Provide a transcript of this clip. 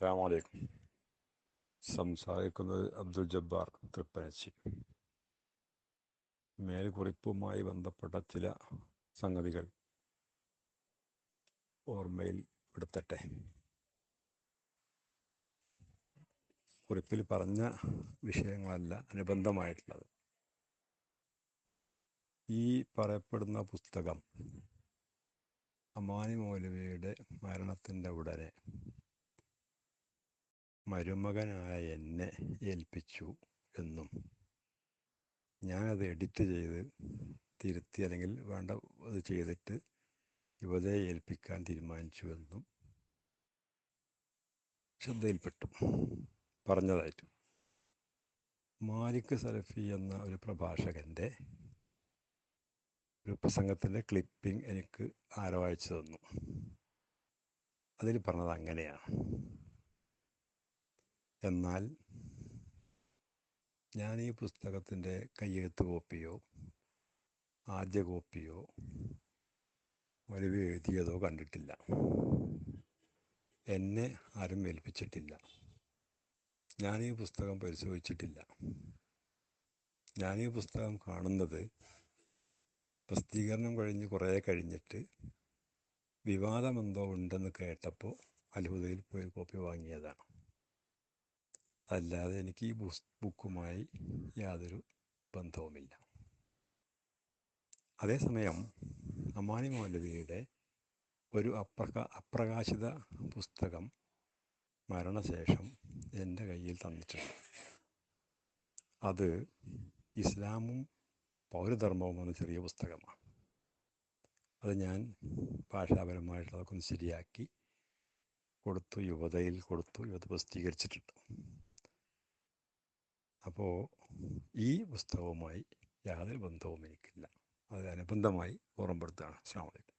അസ്സാം വലൈക്കും സംസാരിക്കുന്നത് അബ്ദുൽ ജബ്ബാർ തൃപ്പനച്ചി. മേൽക്കുറിപ്പുമായി ബന്ധപ്പെട്ട ചില സംഗതികൾ ഓർമ്മയിൽ പെടുത്തട്ടെ. കുറിപ്പിൽ പറഞ്ഞ വിഷയങ്ങളല്ല അനുബന്ധമായിട്ടുള്ളത്. ഈ പറയപ്പെടുന്ന പുസ്തകം അമാനി മൗലവിയുടെ മരണത്തിന്റെ ഉടനെ മരുമകനായ എന്നെ ഏൽപ്പിച്ചു എന്നും. ഞാനത് എഡിറ്റ് ചെയ്ത് തിരുത്തി അല്ലെങ്കിൽ വേണ്ട അത് ചെയ്തിട്ട് യുവതയെ ഏൽപ്പിക്കാൻ തീരുമാനിച്ചു എന്നും ശ്രദ്ധയിൽപ്പെട്ടു. പറഞ്ഞതായിട്ട്. മാലിക് സലഫി എന്ന ഒരു പ്രഭാഷകന്റെ ഒരു പ്രസംഗത്തിന്റെ ക്ലിപ്പിംഗ് എനിക്ക് ആരോ അയച്ചു തന്നു. അതിൽ പറഞ്ഞത് അങ്ങനെയാണ്. എന്നാൽ ഞാൻ ഈ പുസ്തകത്തിന്റെ കയ്യെഴുത്ത് കോപ്പിയോ ആദ്യ കോപ്പിയോ വലിവ് എഴുതിയതോ കണ്ടിട്ടില്ല. എന്നെ ആരും ഏൽപ്പിച്ചിട്ടില്ല. ഞാൻ ഈ പുസ്തകം പരിശോധിച്ചിട്ടില്ല. ഞാൻ ഈ പുസ്തകം കാണുന്നത് പ്രസിദ്ധീകരണം കഴിഞ്ഞ് കുറേ കഴിഞ്ഞിട്ട് വിവാദമെന്തോ ഉണ്ടെന്ന് കേട്ടപ്പോൾ അത്ഭുതയിൽ പോയി കോപ്പി വാങ്ങിയതാണ്. അല്ലാതെ എനിക്ക് ഈ ബുസ് ബുക്കുമായി യാതൊരു ബന്ധവുമില്ല. അതേസമയം അമാനി മൗലവിയുടെ ഒരു അപ്രക അപ്രകാശിത പുസ്തകം മരണശേഷം എന്റെ കയ്യിൽ തന്നിട്ടുണ്ട്. അത് ഇസ്ലാമും പൗരധർമ്മവും എന്ന ചെറിയ പുസ്തകമാണ്. അത് ഞാൻ ഭാഷാപരമായിട്ടുള്ളതൊക്കെ ഒന്ന് ശരിയാക്കി കൊടുത്തു യുവതയിൽ കൊടുത്തു യുവത പ്രസിദ്ധീകരിച്ചിട്ടുണ്ട്. അപ്പോൾ ഈ പുസ്തകവുമായി യാതൊരു ബന്ധവും എനിക്കില്ല അത് അനുബന്ധമായി ഓർമ്മപ്പെടുത്തുകയാണ് അസ്സാം വലൈക്കും